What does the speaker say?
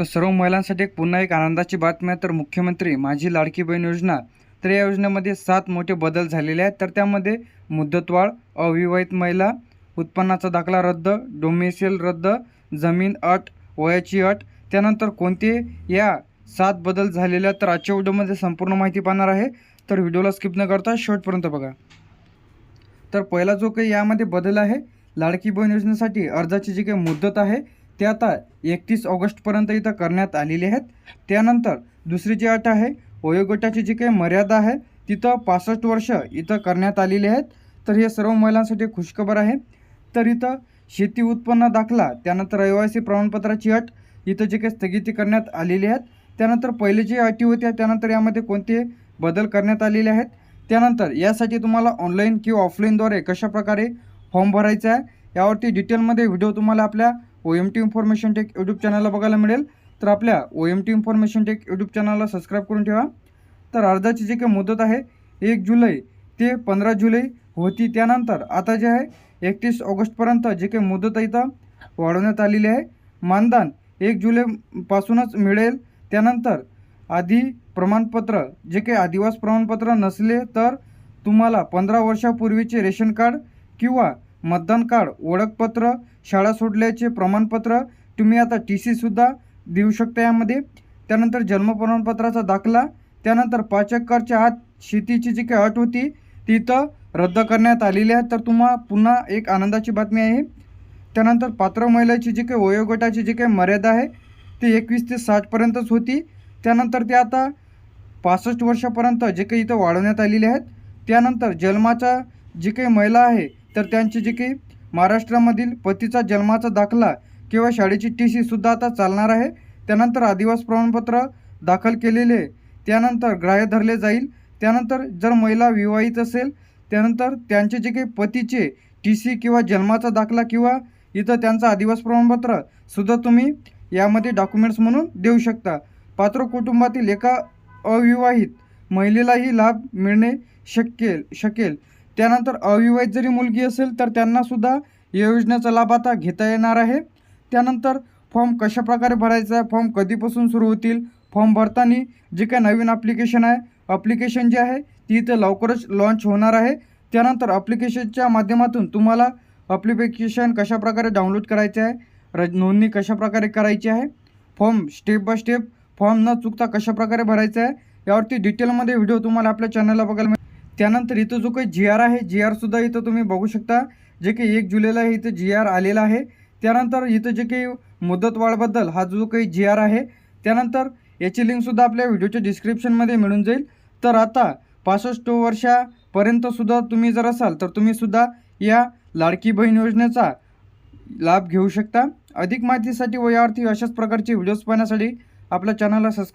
तर सर्व महिलांसाठी एक पुन्हा एक आनंदाची बातमी आहे. तर मुख्यमंत्री माझी लाडकी बहीण योजना. तर या योजनेमध्ये सात मोठे बदल झालेले आहेत. तर त्यामध्ये मुदतवाढ अविवाहित महिला उत्पन्नाचा दाखला रद्द डोमेसियल रद्द जमीन अट वयाची अट. त्यानंतर कोणते या सात बदल झालेल्या तर आजच्या व्हिडिओमध्ये संपूर्ण माहिती पाहणार आहे. तर व्हिडिओला स्किप न करता शेवटपर्यंत बघा. तर पहिला जो काही यामध्ये बदल आहे लाडकी बहीण योजनेसाठी अर्जाची जी काही मुदत आहे ते आता एकतीस ऑगस्टपर्यंत इथं करण्यात आलेले आहेत. त्यानंतर दुसरी जी अट आहे वयोगटाची जी काही मर्यादा आहे तिथं पासष्ट वर्ष इथं करण्यात आलेली आहेत. तर हे सर्व महिलांसाठी खुशखबर आहे. तर इथं शेती उत्पन्न दाखला त्यानंतर रहिवासी प्रमाणपत्राची अट इथं जे काही स्थगिती करण्यात आलेली आहेत. त्यानंतर पहिले जे अटी होत्या त्यानंतर यामध्ये कोणते बदल करण्यात आलेले आहेत. त्यानंतर यासाठी तुम्हाला ऑनलाईन किंवा ऑफलाईनद्वारे कशाप्रकारे फॉर्म भरायचा आहे यावरती डिटेलमध्ये व्हिडिओ तुम्हाला आपल्या O M T information tech YouTube चॅनलला बघायला मिळेल. तर आपल्या O M T information tech YouTube चॅनलला सबस्क्राईब करून ठेवा. तर अर्जाची जी काही मुदत आहे एक जुलै ते पंधरा जुलै होती त्यानंतर आता जे आहे एकतीस ऑगस्टपर्यंत जे काही मुदत इथं वाढवण्यात आलेली आहे. मानधन एक जुलैपासूनच मिळेल. त्यानंतर आधी प्रमाणपत्र जे काही आदिवास प्रमाणपत्र नसले तर तुम्हाला पंधरा वर्षापूर्वीचे रेशन कार्ड किंवा मतदान कार्ड ओळखपत्र शाळा सोडल्याचे प्रमाणपत्र तुम्ही आता टी सीसुद्धा देऊ शकता यामध्ये. त्यानंतर जन्म प्रमाणपत्राचा दाखला त्यानंतर पाच एकरच्या आत शेतीची जी काही अट होती ती इथं रद्द करण्यात आलेली आहे. तर तुम्हा पुन्हा एक आनंदाची बातमी आहे. त्यानंतर पात्र महिलेची जी काही वयोगटाची जी काही मर्यादा आहे ती एकवीस ते साठपर्यंतच होती. त्यानंतर ते आता पासष्ट वर्षापर्यंत जे काही इथं वाढवण्यात आलेले आहेत. त्यानंतर जन्माचा जी काही महिला आहे तर त्यांचे जे काही महाराष्ट्रामधील पतीचा जन्माचा दाखला किंवा शाळेची टी सीसुद्धा आता चालणार आहे. त्यानंतर आदिवास प्रमाणपत्र दाखल केलेले त्यानंतर ग्राह्य धरले जाईल. त्यानंतर जर महिला विवाहित असेल त्यानंतर त्यांचे जे काही पतीचे टी सी किंवा जन्माचा दाखला किंवा इथं त्यांचं आदिवास प्रमाणपत्र सुद्धा तुम्ही यामध्ये डॉक्युमेंट्स म्हणून देऊ शकता. पात्र कुटुंबातील एका अविवाहित महिलेलाही लाभ मिळणे शक्य शकेल. त्यानंतर अविवाहित जरी मुलगी असेल तर त्यांनासुद्धा या योजनेचा लाभ आता घेता येणार आहे. त्यानंतर फॉर्म कशाप्रकारे भरायचा आहे? फॉर्म कधीपासून सुरू होतील? फॉर्म भरताना जे काही नवीन ॲप्लिकेशन आहे अप्लिकेशन जे आहे ती इथं लवकरच लॉन्च होणार आहे. त्यानंतर अप्लिकेशनच्या माध्यमातून तुम्हाला ॲप्लिकेशन कशाप्रकारे डाउनलोड करायचे आहे र नोंदणी कशाप्रकारे करायची आहे form step by step form न चुकता कशाप्रकारे भरायचा आहे यावरती डिटेलमध्ये व्हिडिओ तुम्हाला आपल्या चॅनलला बघायला त्यानंतर इथं जो काही जी आर आहे जी आरसुद्धा इथं तुम्ही बघू शकता. जे काही एक जुलैला इथं जी आर आलेला आहे. त्यानंतर इथं जे काही मुदतवाढबद्दल हा जो काही जी आर आहे त्यानंतर याची लिंकसुद्धा आपल्या व्हिडिओच्या डिस्क्रिप्शनमध्ये मिळून जाईल. तर आता पासष्ट वर्षापर्यंतसुद्धा तुम्ही जर असाल तर तुम्हीसुद्धा या लाडकी बहीण योजनेचा लाभ घेऊ शकता. अधिक माहितीसाठी व यावरती अशाच प्रकारचे व्हिडिओज पाहण्यासाठी आपल्या चॅनलला सबस्क्राईब